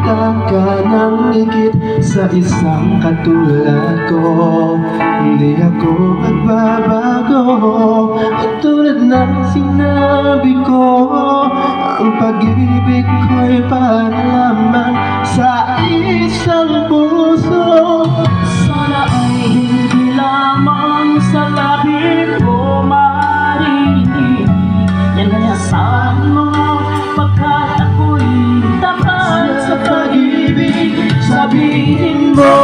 Nakita ka ng higit sa isang katulad ko. Hindi ako magbabago. Katulad ng sinabi ko Ang pag-ibig ko'y para lamang sa isang puso Sabihin mo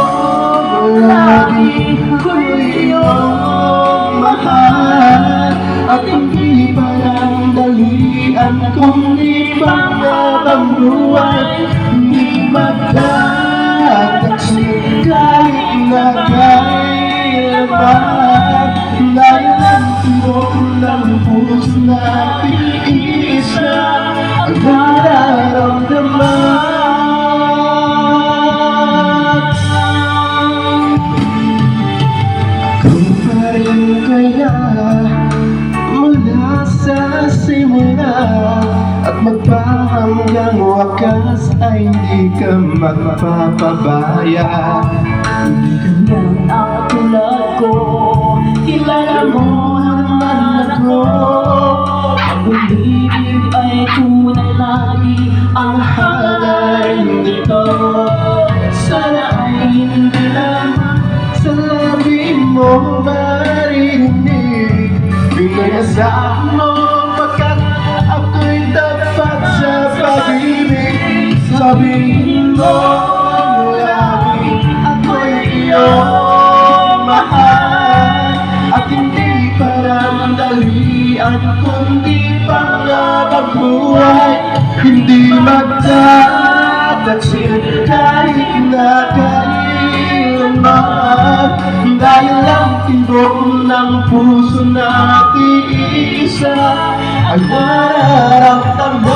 lagi ko'y iyong mahal At hindi parang dalian Kundi pangabang buhay Hindi magdadaksi Kahit na kailanman Dahil ang tibok ng puso natin pa rin kaya mula sa simula At magpahanggang wakas ay hindi ka magpapabaya. Hindi ganyan ang tulad ko Kilala mo naman ako Ang umibig ay tunay lagi Ang halay nito Pinagasak mo pagkat ako'y dapat sa pag-ibig. Sabihin mo lagi ako'y iyong mahal. At hindi parang dalian kundi pangabang buhay. Hindi magdadaksil kahit na kailanman Dahil ang tibok ng puso natin isa Ay nararamdaman.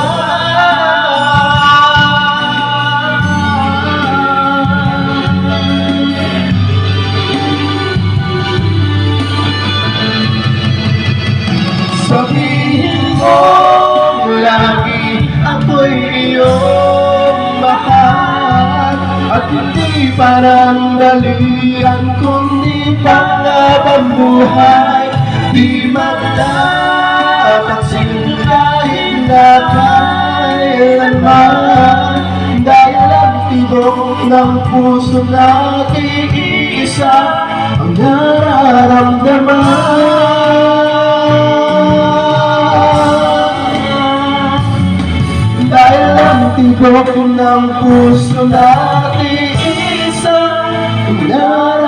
Sabihin mo lagi ako'y iyong mahal At parang dalian kundi pangabang buhay. Di magtataksil kahit na kailanman. Dahil ang tibok ng puso natin isa Ang nararamdaman. Dahil ang tibok ng puso natin No.